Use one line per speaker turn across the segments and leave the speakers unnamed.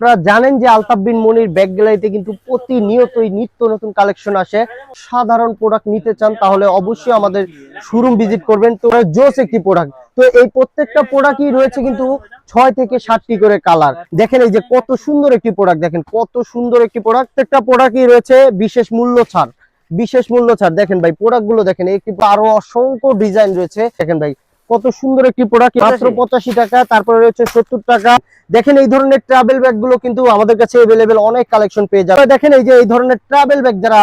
আপনারা জানেন যে আলতাফ বিন মনির ব্যাগ গ্যালারিতে কিন্তু প্রতিনিয়তই নিত্য নতুন কালেকশন আসে। সাধারণ প্রোডাক্ট নিতে চান তাহলে অবশ্যই আমাদের শোরুম ভিজিট করবেন। তো জোস একটি প্রোডাক্ট তো এই প্রত্যেকটা প্রোডাক্টই রয়েছে কিন্তু ছয় থেকে সাতটি করে কালার দেখেন এই যে কত সুন্দর একটি প্রোডাক্ট দেখেন কত সুন্দর একটি প্রোডাক্ট একটা প্রোডাক্টই রয়েছে বিশেষ মূল্য ছাড়। বিশেষ মূল্য ছাড়। দেখেন ভাই প্রোডাক্টগুলো দেখেন, একটি আরও অসংখ্য ডিজাইন রয়েছে। দেখেন ভাই কত সুন্দর একটি প্রোডাক্ট মাত্র পঁচাশি টাকা তারপরে রয়েছে সত্তর টাকা। দেখেন এই ধরনের ট্রাভেল ব্যাগগুলো কিন্তু আমাদের কাছে এভেলেবেল অনেক কালেকশন পেয়ে যাবে দেখেন এই যে এই ধরনের ট্রাভেল ব্যাগ যারা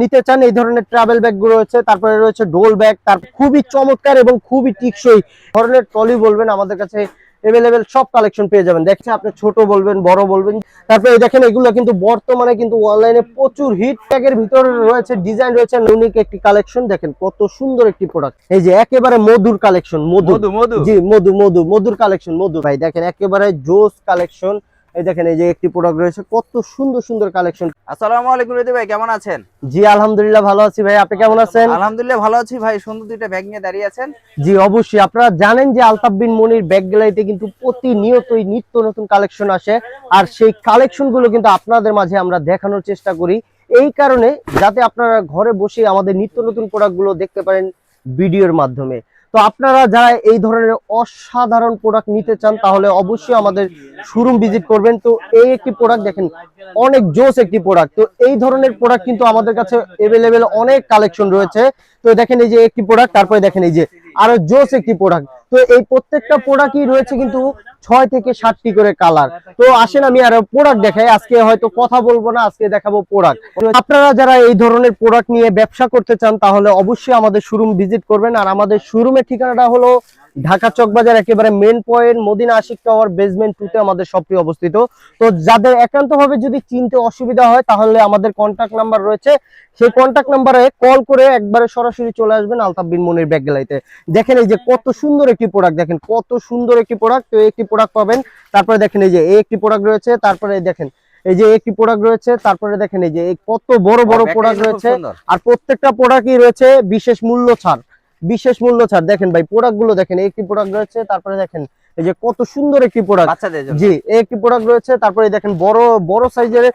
নিতে চান এই ধরনের ট্রাভেল ব্যাগগুলো রয়েছে। তারপরে রয়েছে ডোল ব্যাগ তার খুবই চমৎকার এবং খুবই টিকসই ধরনের ট্রলি বলবেন আমাদের কাছে এভেলেবেল সব কালেকশন পেয়ে যাবেন। দেখছেন আপনি ছোট বলবেন বড় বলবেন। তারপরে এই দেখেন এগুলো কিন্তু বর্তমানে কিন্তু অনলাইনে প্রচুর হিট ট্যাগের ভিতরে রয়েছে ডিজাইন রয়েছে ইউনিক একটি কালেকশন দেখেন কত সুন্দর একটি প্রোডাক্ট এই যে একেবারে মধুর কালেকশন মধু।
মধু মধু।
জি মধু মধু মধুর কালেকশন মধু। ভাই দেখেন একেবারে জোস কালেকশন এই দেখেন এই যে একটি প্রোডাক্ট রয়েছে কত সুন্দর সুন্দর কালেকশন
আসসালামু আলাইকুম রিদি ভাই কেমন আছেন?
জি আলহামদুলিল্লাহ ভালো আছি ভাই আপনি কেমন আছেন?
আলহামদুলিল্লাহ ভালো আছি ভাই সুন্দর দুইটা ব্যাগ নিয়ে দাঁড়িয়ে আছেন।
জি অবশ্যই আপনারা জানেন যে আলতাফ বিন মনির ব্যাগ গ্যালারিতে কিন্তু প্রতিনিয়তই নিত্য নতুন কালেকশন আসে আর সেই কালেকশনগুলো কিন্তু আপনাদের মাঝে আমরা দেখানোর চেষ্টা করি। এই কারণে যাতে আপনারা ঘরে বসে আমাদের নিত্য নতুন প্রোডাক্টগুলো দেখতে পারেন ভিডিওর মাধ্যমে। তো আপনারা যারা এই ধরনের অসাধারণ প্রোডাক্ট নিতে চান, তাহলে অবশ্যই আমাদের শোরুম ভিজিট করবেন। তো এই একটি প্রোডাক্ট দেখেন, অনেক জোস একটি প্রোডাক্ট তো এই ধরনের প্রোডাক্ট কিন্তু আমাদের কাছে অ্যাভেলেবেল অনেক কালেকশন রয়েছে। তো দেখেন এই যে একটি প্রোডাক্ট তারপরে দেখেন এই যে আরও জোস একটি প্রোডাক্ট তো এই প্রত্যেকটা প্রোডাক্টই রয়েছে কিন্তু ছয় থেকে সাতটি করে কালার তো আসেন আমি আরও প্রোডাক্ট দেখাই, আজকে হয়তো কথা বলব না, আজকে দেখাবো প্রোডাক্ট আপনারা যারা এই ধরনের প্রোডাক্ট নিয়ে ব্যবসা করতে চান, তাহলে অবশ্যই আমাদের শোরুম ভিজিট করবেন। আর আমাদের শোরুমের ঠিকানাটা হলো ঢাকা চকবাজার একেবারে main point Madina Ashiq tower basement টুতে আমাদের শপটি অবস্থিত। তো যাদের একান্তভাবে যদি চিনতে অসুবিধা হয় তাহলে আমাদের কন্টাক্ট নাম্বার রয়েছে। সেই কন্টাক্ট নাম্বারে কল করে একবারে সরাসরি চলে আসবেন আলতাফ বিন মনির ব্যাগ গ্যালারিতে। দেখেন এই যে কত সুন্দর একটি প্রোডাক্ট দেখেন কত সুন্দর একটি প্রোডাক্ট তো একটি প্রোডাক্ট পাবেন তারপরে দেখেন এই যে এই একটি প্রোডাক্ট রয়েছে তারপরে এই দেখেন এই যে একটি প্রোডাক্ট রয়েছে তারপরে দেখেন এই যে কত বড় বড় প্রোডাক্ট রয়েছে। আর প্রত্যেকটা প্রোডাক্টই রয়েছে বিশেষ মূল্য ছাড়। বিশেষ মূল্য ছাড়। দেখেন ভাই প্রোডাক্টগুলো দেখেন এই একটি প্রোডাক্ট রয়েছে? তারপরে দেখেন এই যে কত সুন্দর একটি প্রোডাক্ট জি এই একটি প্রোডাক্ট রয়েছে। তারপরে দেখেন বড় বড় সাইজের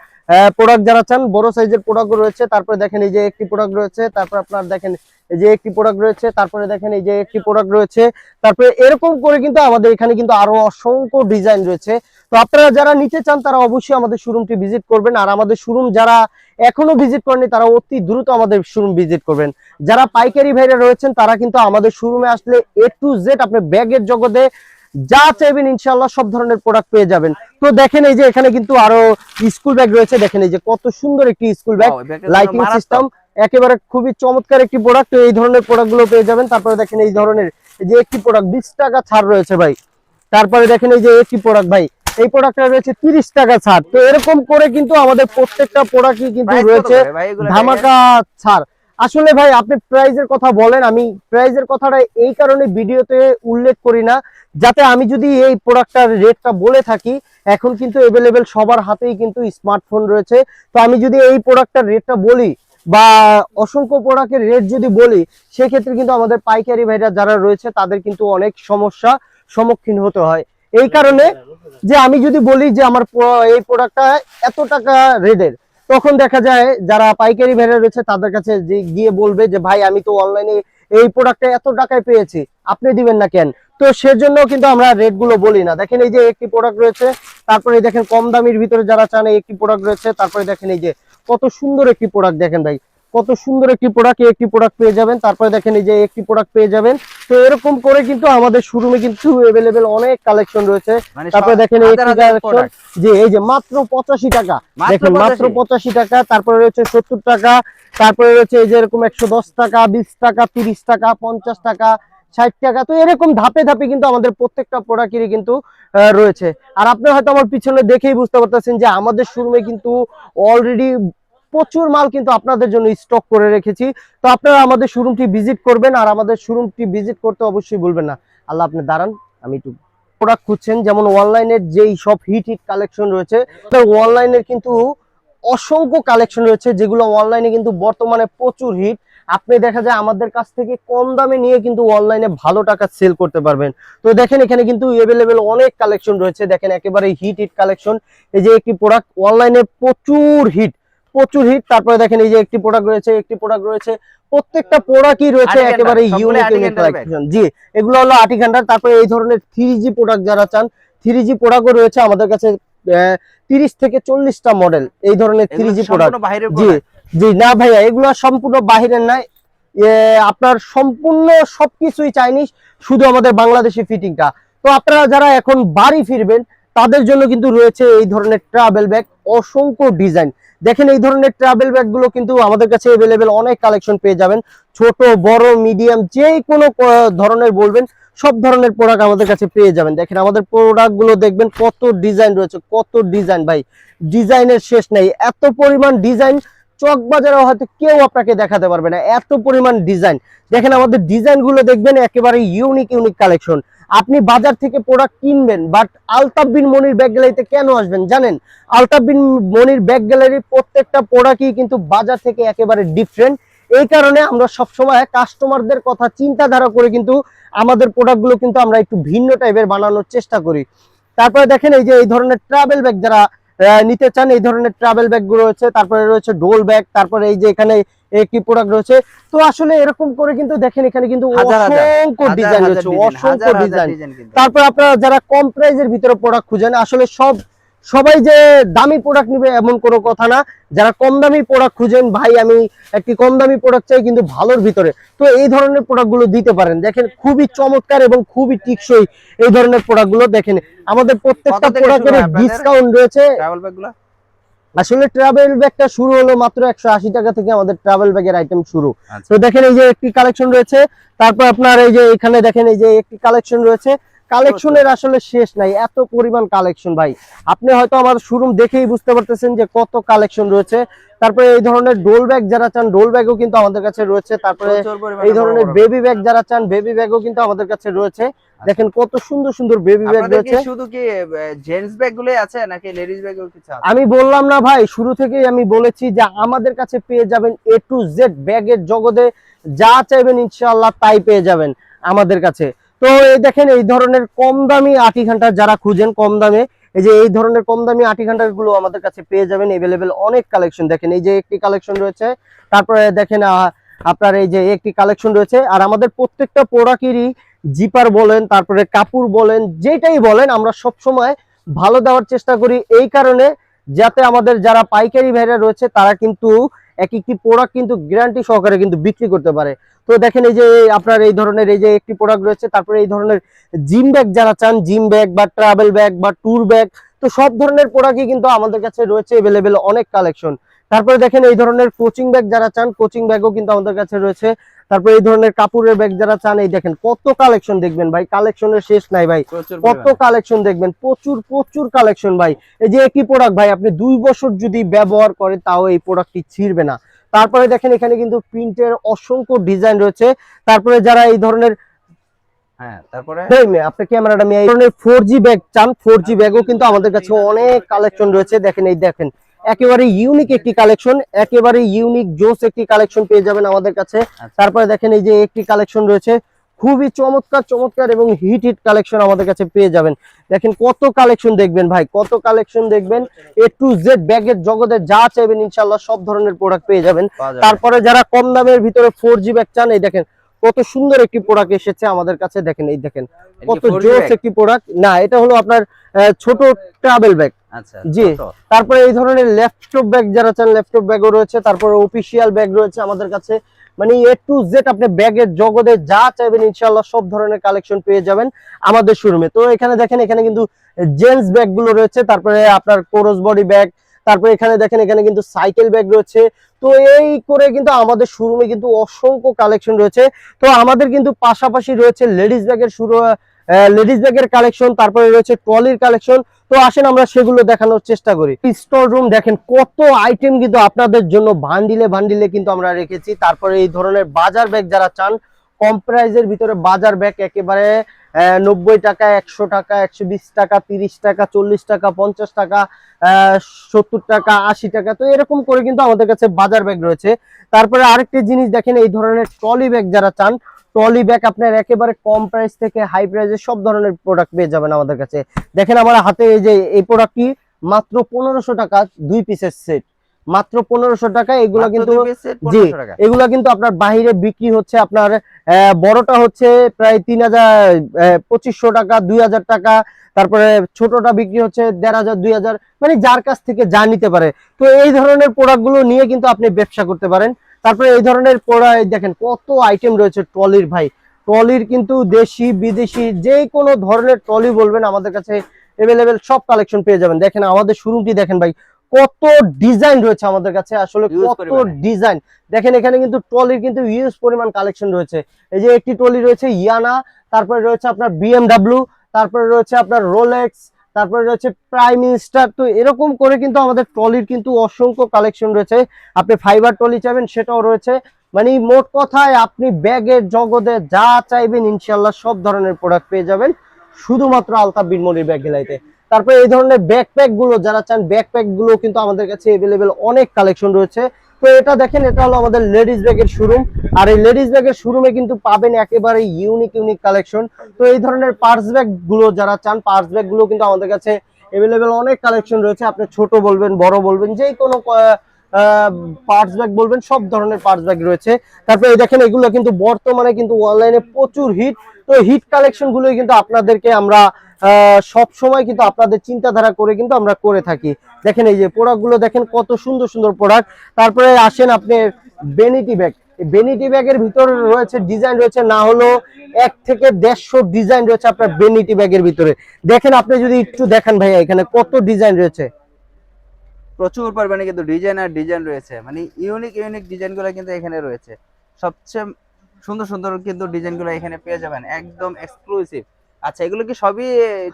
প্রোডাক্ট যারা চান বড় সাইজের প্রোডাক্ট রয়েছে। তারপরে দেখেন এই যে একটি প্রোডাক্ট রয়েছে। তারপর আপনার দেখেন এই যে একটি প্রোডাক্ট রয়েছে তারপরে দেখেন এই যে একটি প্রোডাক্ট রয়েছে তারপরে এরকম করে কিন্তু আমাদের এখানে কিন্তু আরও অসংখ্য ডিজাইন রয়েছে। তো আপনারা যারা নিতে চান তারা অবশ্যই আমাদের শোরুমটি ভিজিট করবেন আর আমাদের শোরুম যারা এখনও ভিজিট করেনি তারা অতি দ্রুত আমাদের শোরুম ভিজিট করবেন। যারা পাইকারি ভাইরা রয়েছেন তারা কিন্তু আমাদের শোরুমে আসলে এ টু জেড আপনি ব্যাগের জগতে যা চাইবেন ইনশাল্লাহ সব ধরনের প্রোডাক্ট পেয়ে যাবেন। তো দেখেন এই যে এখানে কিন্তু আরও স্কুল ব্যাগ রয়েছে দেখেন এই যে কত সুন্দর একটি স্কুল ব্যাগ লাইটিং সিস্টেম একেবারে খুবই চমৎকার একটি প্রোডাক্ট এই ধরনের প্রোডাক্টগুলো পেয়ে যাবেন। তারপরে দেখেন এই ধরনের যে একটি প্রোডাক্ট বিশ টাকা ছাড় রয়েছে ভাই। তারপরে দেখেন এই যে একটি প্রোডাক্ট ভাই। এই প্রোডাক্টটা রয়েছে তিরিশ টাকা ছাড়। তো এরকম করে কিন্তু আমাদের প্রত্যেকটা প্রোডাক্টই কিন্তু রয়েছে ধামাকা ছাড়। আসলে ভাই আপনি প্রাইজের কথা বলেন আমি প্রাইজের কথাটা এই কারণে ভিডিওতে উল্লেখ করি না যাতে আমি যদি এই প্রোডাক্টটার রেটটা বলে থাকি এখন কিন্তু এভেলেবেল সবার হাতেই কিন্তু স্মার্টফোন রয়েছে। তো আমি যদি এই প্রোডাক্টটার রেটটা বলি বা অসংখ্য প্রোডাক্টের রেট যদি বলি, সেক্ষেত্রে কিন্তু আমাদের পাইকারি ভাইরা যারা রয়েছে, তাদের কিন্তু অনেক সমস্যা সম্মুখীন হতে হয়। এই কারণে যে আমি যদি বলি যে আমার এই প্রোডাক্টটা এত টাকা রেটের তখন দেখা যায় যারা পাইকারি ভাইরা রয়েছে, তাদের কাছে যে গিয়ে বলবে যে, ভাই, আমি তো অনলাইনে এই প্রোডাক্টটা এত টাকায় পেয়েছি, আপনি দিবেন না কেন? তো সেজন্য কিন্তু আমরা রেটগুলো বলি না। দেখেন এই যে একটি প্রোডাক্ট রয়েছে, তারপরে দেখেন কম দামের ভিতরে যারা চান এই একটি প্রোডাক্ট রয়েছে, তারপরে দেখেন এই যে কত সুন্দর একটি প্রোডাক্ট দেখেন ভাই। কত সুন্দর একটি প্রোডাক্ট একটি প্রোডাক্ট পেয়ে যাবেন। তারপরে দেখেন এই যে একটি প্রোডাক্ট পেয়ে যাবেন। তো এরকম করে কিন্তু আমাদের শোরুমে কিন্তু এভেলেবেল অনেক কালেকশন রয়েছে।
মানে
তারপরে দেখেন এই কালেকশন যে এই যে মাত্র পঁচাশি টাকা।
মাত্র
দেখেন মাত্র
85
পঁচাশি টাকা তারপরে রয়েছে সত্তর টাকা তারপরে রয়েছে এই যে এরকম একশো দশ টাকা বিশ টাকা তিরিশ টাকা পঞ্চাশ টাকা ষাট টাকা। তো এরকম ধাপে ধাপে কিন্তু আমাদের প্রত্যেকটা প্রোডাক্টেরই কিন্তু রয়েছে। আর আপনি হয়তো আমার পিছনে দেখেই বুঝতে পারতেছেন যে আমাদের শোরুমে কিন্তু অলরেডি প্রচুর মাল কিন্তু আপনাদের জন্য স্টক করে রেখেছি। তো আপনারা আমাদের শোরুমটি ভিজিট করবেন আর আমাদের শোরুমটি ভিজিট করতে অবশ্যই বলবেন না। আল্লাহ আপনি দাঁড়ান, আমি একটু প্রোডাক্ট খুঁজছেন। যেমন অনলাইনের যেই সব হিট হিট কালেকশন রয়েছে অনলাইনের কিন্তু অসংখ্য কালেকশন রয়েছে, যেগুলো অনলাইনে কিন্তু বর্তমানে প্রচুর হিট আপনি দেখা যায় আমাদের কাছ থেকে কম দামে নিয়ে কিন্তু অনলাইনে ভালো টাকা সেল করতে পারবেন। তো দেখেন এখানে কিন্তু এভেলেবেল অনেক কালেকশন রয়েছে। দেখেন একেবারে হিট হিট কালেকশন এই যে একটি প্রোডাক্ট অনলাইনে প্রচুর হিট প্রচুর হিট তারপরে দেখেন এই যে একটি প্রোডাক্ট রয়েছে একটি প্রোডাক্ট রয়েছে প্রত্যেকটা প্রোডাক্টই রয়েছে একেবারে ইউনিক জি এগুলো হলো আটি ঘণ্টার তারপরে এই ধরনের থ্রি জি প্রোডাক্ট যারা চান থ্রি জি প্রোডাক্টও রয়েছে আমাদের কাছে তিরিশ থেকে চল্লিশটা মডেল এই ধরনের থ্রি জি প্রোডাক্ট জি জি না ভাইয়া এগুলো সম্পূর্ণ বাহিরের নাই। আপনার সম্পূর্ণ সবকিছুই চাইনিজ শুধু আমাদের বাংলাদেশি ফিটিংটা তো আপনারা যারা এখন বাড়ি ফিরবেন তাদের জন্য কিন্তু রয়েছে এই ধরনের ট্রাভেল ব্যাগ অসংখ্য ডিজাইন দেখেন এই ধরনের ট্রাভেল ব্যাগগুলো কিন্তু আমাদের কাছে এভেলেবেল অনেক কালেকশন পেয়ে যাবেন। ছোট, বড় মিডিয়াম যে কোনো ধরনের বলবেন, সব ধরনের প্রোডাক্ট আমাদের কাছে পেয়ে যাবেন। দেখেন আমাদের প্রোডাক্টগুলো দেখবেন কত ডিজাইন রয়েছে, কত ডিজাইন ভাই। ডিজাইনের শেষ নেই। এত পরিমাণ ডিজাইন চক হয়তো কেউ আপনাকে দেখাতে পারবে না। এত পরিমাণ ডিজাইন দেখেন আমাদের ডিজাইনগুলো দেখবেন একেবারে ইউনিক ইউনিক কালেকশন আপনি বাজার থেকে প্রোডাক্ট কিনবেন but Altaf bin Monir bag গ্যালারিতে কেন আসবেন জানেন? আলতাফ বিন মনির ব্যাগ গ্যালারির প্রত্যেকটা প্রোডাক্টই কিন্তু বাজার থেকে একেবারে ডিফারেন্ট এই কারণে আমরা সবসময় কাস্টমারদের কথা, চিন্তাধারা করে কিন্তু আমাদের প্রোডাক্টগুলো কিন্তু আমরা একটু ভিন্ন টাইপের বানানোর চেষ্টা করি। তারপরে দেখেন এই যে এই ধরনের ট্রাভেল ব্যাগ যারা নিতে চান এই ধরনের ট্রাভেল ব্যাগগুলো রয়েছে তারপরে রয়েছে ডোল ব্যাগ তারপরে এই যে এখানে একটি প্রোডাক্ট রয়েছে। তো আসলে এরকম করে কিন্তু দেখেন এখানে কিন্তু অসংখ্য ডিজাইন রয়েছে অসংখ্য ডিজাইন তারপর আপনারা যারা কম প্রাইজের ভিতরে প্রোডাক্ট খুঁজেন আসলে সব সবাই যে দামি প্রোডাক্ট নিবে এমন কোনো কথা না। যারা কম দামি প্রোডাক্ট খুঁজেন ভাই আমি একটি কম দামি প্রোডাক্ট চাই কিন্তু ভালোর ভিতরে। তো এই ধরনের প্রোডাক্টগুলো দিতে পারেন। দেখেন খুবই চমৎকার এবং খুবই টিকসই এই ধরনের প্রোডাক্টগুলো দেখেন। আমাদের প্রত্যেকটা প্রোডাক্টের ডিসকাউন্ট রয়েছে? আসলে ট্রাভেল ব্যাগটা শুরু হলো মাত্র একশো আশি টাকা থেকে আমাদের ট্রাভেল ব্যাগের আইটেম শুরু।
আচ্ছা।
তো দেখেন এই যে একটি কালেকশন রয়েছে। তারপর আপনার এই যে এখানে দেখেন এই যে একটি কালেকশন রয়েছে। কালেকশনের আসলে শেষ নাই এত পরিমাণ কালেকশন ভাই। আপনি হয়তো আমার শোরুম দেখেই বুঝতে পারতেছেন যে কত কালেকশন রয়েছে। তারপরে এই ধরনের ডোল ব্যাগ যারা চান ডোল ব্যাগও কিন্তু আমাদের কাছে রয়েছে। তারপরে এই ধরনের বেবি ব্যাগ যারা চান বেবি ব্যাগও কিন্তু আমাদের কাছে রয়েছে। দেখেন কত সুন্দর সুন্দর বেবি ব্যাগ রয়েছে।
শুধু কি জেন্টস ব্যাগ গুলোই আছে নাকি লেডিস ব্যাগও কিছু আছে?
আমি বললাম না ভাই শুরু থেকেই আমি বলেছি যে আমাদের কাছে পেয়ে যাবেন এ টু জেড ব্যাগের জগতে যা চাইবেন ইনশাআল্লাহ তাই পেয়ে যাবেন আমাদের কাছে। তো এই দেখেন, এই ধরনের কম দামি আটি ঘণ্টা যারা খুঁজেন, কম দামে, এই যে এই ধরনের কম দামি আটি ঘণ্টারগুলো আমাদের কাছে পেয়ে যাবেন এভেলেবেল অনেক কালেকশন দেখেন, এই যে একটি কালেকশন রয়েছে, তারপরে দেখেন আপনার এই যে একটি কালেকশন রয়েছে, আর আমাদের প্রত্যেকটা প্রোডাক্টেরই জিপার বলেন, তারপরে কাপড় বলেন, যেটাই বলেন, আমরা সব সময় ভালো দেওয়ার চেষ্টা করি। এই কারণে যাতে আমাদের যারা পাইকারি ভাইরা রয়েছে, তারা কিন্তু এক একটি প্রোডাক্ট কিন্তু গ্যারান্টি সহকারে কিন্তু বিক্রি করতে পারে। তো দেখেন এই যে আপনার এই ধরনের এই যে একটি প্রোডাক্ট রয়েছে, তারপরে এই ধরনের জিম ব্যাগ যারা চান জিম ব্যাগ বা ট্রাভেল ব্যাগ বা ট্যুর ব্যাগ তো সব ধরনের প্রোডাক্টই কিন্তু আমাদের কাছে রয়েছে এভেলেবেল অনেক কালেকশন তারপরে দেখেন এই ধরনের কোচিং ব্যাগ যারা চান কোচিং ব্যাগও কিন্তু আমাদের কাছে রয়েছে। তারপরে এই ধরনের কাপড়ের ব্যাগ যারা চান এই দেখেন কত কালেকশন দেখবেন ভাই কালেকশনের শেষ নাই ভাই। কত কালেকশন দেখবেন প্রচুর প্রচুর কালেকশন ভাই। এই যে একই প্রোডাক্ট ভাই আপনি দুই বছর যদি ব্যবহার করেন তাও এই প্রোডাক্টটি ছিঁড়বে না। তারপরে দেখেন এখানে কিন্তু প্রিন্টের অসংখ্য ডিজাইন রয়েছে। তারপরে যারা এই ধরনের
হ্যাঁ
ক্যামেরাটা মেয়ে এই ধরনের ফোর জি ব্যাগ চান ফোর জি ব্যাগও কিন্তু আমাদের কাছে অনেক কালেকশন রয়েছে। দেখেন এই দেখেন। একেবারে ইউনিক একটি কালেকশন একেবারে ইউনিক জোস একটি কালেকশন পেয়ে যাবেন আমাদের কাছে।
আচ্ছা।
তারপরে দেখেন এই যে একটি কালেকশন রয়েছে খুবই চমৎকার চমৎকার এবং হিট হিট কালেকশন আমাদের কাছে পেয়ে যাবেন। দেখেন কত কালেকশন দেখবেন ভাই কত কালেকশন দেখবেন। এ টু জেড ব্যাগের জগতে যা চাইবেন ইনশাল্লাহ সব ধরনের প্রোডাক্ট পেয়ে যাবেন। তারপরে যারা কম দামের ভিতরে ফোর জি ব্যাগ চান এই দেখেন কত সুন্দর একটি প্রোডাক্ট এসেছে আমাদের কাছে। দেখেন এই দেখেন কত জোস একটি প্রোডাক্ট না এটা হলো আপনার ছোট ট্রাভেল ব্যাগ
আচ্ছা
জি।
ছোট।
তারপরে এই ধরনের ল্যাপটপ ব্যাগ যারা চান ল্যাপটপ ব্যাগও রয়েছে। তারপরে অফিসিয়াল ব্যাগ রয়েছে আমাদের কাছে। মানে এ টু জেড আপনি ব্যাগের জগতে যা চাইবেন ইনশাআল্লাহ সব ধরনের কালেকশন পেয়ে যাবেন আমাদের শোরুমে তো এখানে দেখেন এখানে কিন্তু জেন্টস ব্যাগগুলো রয়েছে। তারপরে আপনার কোরস বডি ব্যাগ তারপরে এখানে দেখেন, এখানে কিন্তু সাইকেল ব্যাগ রয়েছে। তো এই করে কিন্তু আমাদের শোরুমে কিন্তু অসংখ্য কালেকশন রয়েছে। তো আমাদের কিন্তু পাশাপাশি রয়েছে লেডিস ব্যাগের শুরু লেডিস ব্যাগের কালেকশন তারপরে রয়েছে ট্রলির কালেকশন তো আসেন আমরা সেগুলো দেখানোর চেষ্টা করি। স্টোর রুম দেখেন, কত আইটেম কিন্তু আপনাদের জন্য ভান্ডিলে ভান্ডিলে কিন্তু আমরা রেখেছি। তারপরে এই ধরনের বাজার ব্যাগ যারা চান কম প্রাইজের ভিতরে বাজার ব্যাগ একেবারে নব্বই টাকা, একশো টাকা, একশো বিশ টাকা, তিরিশ টাকা, চল্লিশ টাকা, পঞ্চাশ টাকা সত্তর টাকা, আশি টাকা, তো এরকম করে কিন্তু আমাদের কাছে বাজার ব্যাগ রয়েছে। তারপরে আরেকটি জিনিস দেখেন, এই ধরনের ট্রলি ব্যাগ যারা চান ট্রলি ব্যাগ আপনার একেবারে কম প্রাইস থেকে হাই প্রাইসের সব ধরনের প্রোডাক্ট পেয়ে যাবেন আমাদের কাছে। দেখেন আমার হাতে এই যে, এই প্রোডাক্টটি মাত্র পনেরোশো টাকা দুই পিসের সেট মাত্র পনেরোশো টাকা এগুলো কিন্তু জি
1500
এগুলা কিন্তু আপনার বাইরে বিক্রি হচ্ছে আপনার বড়টা হচ্ছে প্রায় তিন হাজার পঁচিশশো টাকা দুই হাজার টাকা। তারপরে ছোটটা বিক্রি হচ্ছে দেড় হাজার দুই হাজার। মানে যার কাছ থেকে যা নিতে পারে। তো এই ধরনের প্রোডাক্টগুলো নিয়ে কিন্তু আপনি ব্যবসা করতে পারেন। তারপরে এই ধরনের প্রোডাক্ট দেখেন কত আইটেম রয়েছে ট্রলির ভাই। ট্রলির কিন্তু দেশি বিদেশি যে কোনো ধরনের ট্রলি বলবেন আমাদের কাছে এভেলেবেল সব কালেকশন পেয়ে যাবেন। দেখেন আমাদের শোরুমটি দেখেন ভাই কত ডিজাইন রয়েছে আমাদের কাছে আসলে কত ডিজাইন দেখেন এখানে কিন্তু ট্রলির কিন্তু ইউজ পরিমাণ কালেকশন রয়েছে। এই যে একটি ট্রলি রয়েছে ইয়ানা তারপরে রয়েছে আপনার বিএমডাব্লিউ তারপরে রয়েছে আপনার রোলেক্স তারপরে রয়েছে প্রাইম মিনিস্টার তো এরকম করে কিন্তু আমাদের ট্রলির কিন্তু অসংখ্য কালেকশন রয়েছে। আপনি ফাইবার ট্রলি চাইবেন সেটাও রয়েছে। মানে মোট কথায় আপনি ব্যাগের জগতে যা চাইবেন ইনশাল্লাহ সব ধরনের প্রোডাক্ট পেয়ে যাবেন। শুধুমাত্র আলতাফ বিনমনির ব্যাগ গেলাইতে। তারপরে এই ধরনের ব্যাকপ্যাকগুলো, যারা চান ব্যাকপ্যাকগুলো কিন্তু আমাদের কাছে এভেলেবেল অনেক কালেকশন রয়েছে। তো এটা দেখেন, এটা হলো আমাদের লেডিস ব্যাগের শোরুম আর এই লেডিস ব্যাগের শোরুমে কিন্তু পাবেন একেবারে ইউনিক ইউনিক কালেকশন তো এই ধরনের পার্স ব্যাগগুলো যারা চান পার্স ব্যাগগুলো কিন্তু আমাদের কাছে এভেলেবেল অনেক কালেকশন রয়েছে। আপনি ছোট বলবেন, বড় বলবেন যে কোনো পার্টস ব্যাগ বলবেন, সব ধরনের পার্টস ব্যাগ রয়েছে। তারপরে দেখেন, এগুলো কিন্তু বর্তমানে কিন্তু অনলাইনে প্রচুর হিট তো হিট কালেকশন গুলোই কিন্তু আপনাদেরকে আমরা সব সময় কিন্তু আপনাদের চিন্তাধারা করে কিন্তু আমরা করে থাকি। দেখেন এই যে প্রোডাক্টগুলো, দেখেন কত সুন্দর সুন্দর প্রোডাক্ট তারপরে আসেন আপনি বেনিটি ব্যাগ বেনিটি ব্যাগের ভিতরে রয়েছে ডিজাইন রয়েছে, না হলো এক থেকে দেড়শো ডিজাইন রয়েছে আপনার বেনিটি ব্যাগের ভিতরে। দেখেন আপনি যদি একটু দেখেন ভাইয়া, এখানে কত ডিজাইন রয়েছে।
প্রচুর পরিমাণে কিন্তু ডিজাইন আর ডিজাইন রয়েছে। মানে ইউনিক ইউনিক ডিজাইনগুলো কিন্তু এখানে রয়েছে। সবচেয়ে সুন্দর সুন্দর কিন্তু ডিজাইনগুলো এখানে পেয়ে যাবেন। একদম এক্সক্লুসিভ আচ্ছা এগুলো কি সবই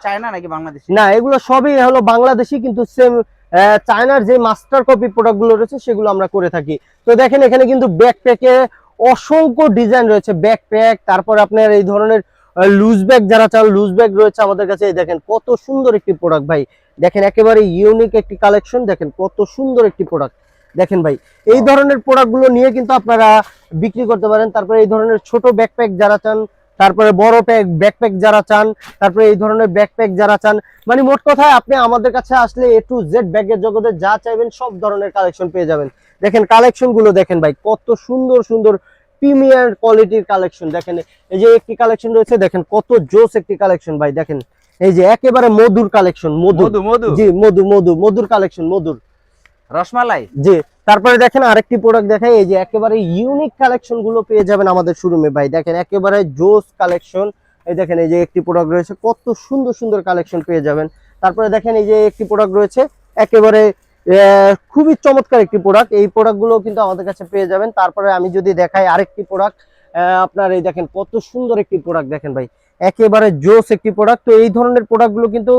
চায়না নাকি বাংলাদেশি?
না, এগুলো সবই হলো বাংলাদেশি, কিন্তু সেম চায়নার যে মাস্টার কপি প্রোডাক্টগুলো রয়েছে, সেগুলো আমরা করে থাকি। তো দেখেন, এখানে কিন্তু ব্যাকপ্যাকে অসংখ্য ডিজাইন রয়েছে। ব্যাকপ্যাক তারপর আপনার এই ধরনের লুজ ব্যাগ যারা চান লুজ ব্যাগ রয়েছে আমাদের কাছে। দেখেন, কত সুন্দর একটি প্রোডাক্ট ভাই। দেখেন একেবারে ইউনিক একটি কালেকশন দেখেন কত সুন্দর একটি প্রোডাক্ট দেখেন ভাই, এই ধরনের প্রোডাক্টগুলো নিয়ে কিন্তু আপনারা বিক্রি করতে পারেন। তারপরে এই ধরনের ছোট ব্যাকপ্যাক যারা চান, তারপরে বড় প্যাক ব্যাকপ্যাক যারা চান, তারপরে এই ধরনের ব্যাকপ্যাক যারা চান মানে মোট কথায় আপনি আমাদের কাছে আসলে এ টু জেড ব্যাগের জগতে যা চাইবেন সব ধরনের কালেকশন পেয়ে যাবেন। দেখেন কালেকশনগুলো দেখেন ভাই, কত সুন্দর সুন্দর প্রিমিয়ার কোয়ালিটির কালেকশন দেখেন এই যে একটি কালেকশন রয়েছে, দেখেন কত জোস একটি কালেকশন ভাই, দেখেন। এই যে একেবারে মধুর কালেকশন মধু
মধু?
জি মধু মধু মধুর কালেকশন মধুর।
রসমালাই?
জি তারপরে দেখেন আরেকটি প্রোডাক্ট দেখাই এই যে একেবারে ইউনিক কালেকশনগুলো পেয়ে যাবেন আমাদের শোরুমে ভাই দেখেন একেবারে জোস কালেকশন এই দেখেন এই যে একটি প্রোডাক্ট রয়েছে কত সুন্দর সুন্দর কালেকশন পেয়ে যাবেন। তারপরে দেখেন এই যে একটি প্রোডাক্ট রয়েছে একেবারে খুবই চমৎকার একটি প্রোডাক্ট এই প্রোডাক্টগুলো কিন্তু আমাদের কাছে পেয়ে যাবেন। তারপরে আমি যদি দেখাই আরেকটি প্রোডাক্ট আপনার এই দেখেন কত সুন্দর একটি প্রোডাক্ট দেখেন ভাই একেবারে জোস একটি প্রোডাক্ট তো এই ধরনের প্রোডাক্টগুলো কিন্তু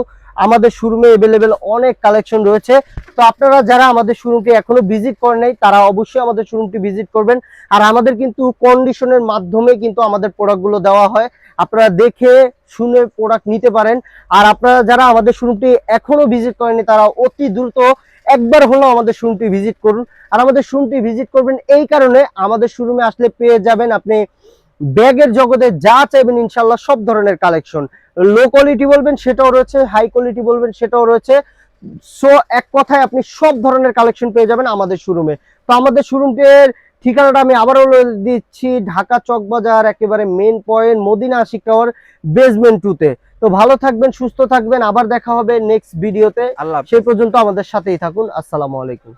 আমাদের শোরুমে এভেলেবেল অনেক কালেকশন রয়েছে। তো আপনারা যারা আমাদের শোরুমটি এখনও ভিজিট করেন নাই, তারা অবশ্যই আমাদের শোরুমটি ভিজিট করবেন। আর আমাদের কিন্তু কন্ডিশনের মাধ্যমে কিন্তু আমাদের প্রোডাক্টগুলো দেওয়া হয়। আপনারা দেখে শুনে প্রোডাক্ট নিতে পারেন। আর আপনারা যারা আমাদের শোরুমটি এখনও ভিজিট করেননি তারা অতি দ্রুত একবার হলো আমাদের শোরুমটি ভিজিট করুন। আর আমাদের শোরুমটি ভিজিট করবেন এই কারণে আমাদের শোরুমে আসলে পেয়ে যাবেন আপনি ব্যাগের জগতে যা চাইবেন ইনশাল্লাহ সব ধরনের কালেকশন। লো কোয়ালিটি বলবেন সেটাও রয়েছে। হাই কোয়ালিটি বলবেন সেটাও রয়েছে। সো এক কথায় আপনি সব ধরনের কালেকশন পেয়ে যাবেন আমাদের শোরুমে তো আমাদের শোরুমটির ঠিকানাটা আমি আবারও দিচ্ছি ঢাকা চকবাজার একেবারে main point Madina Ashiq tower basement টুতে তো। ভালো থাকবেন সুস্থ থাকবেন আবার দেখা হবে নেক্সট ভিডিওতে
আল্লাহ
সেই পর্যন্ত আমাদের সাথেই থাকুন। আসসালামু আলাইকুম।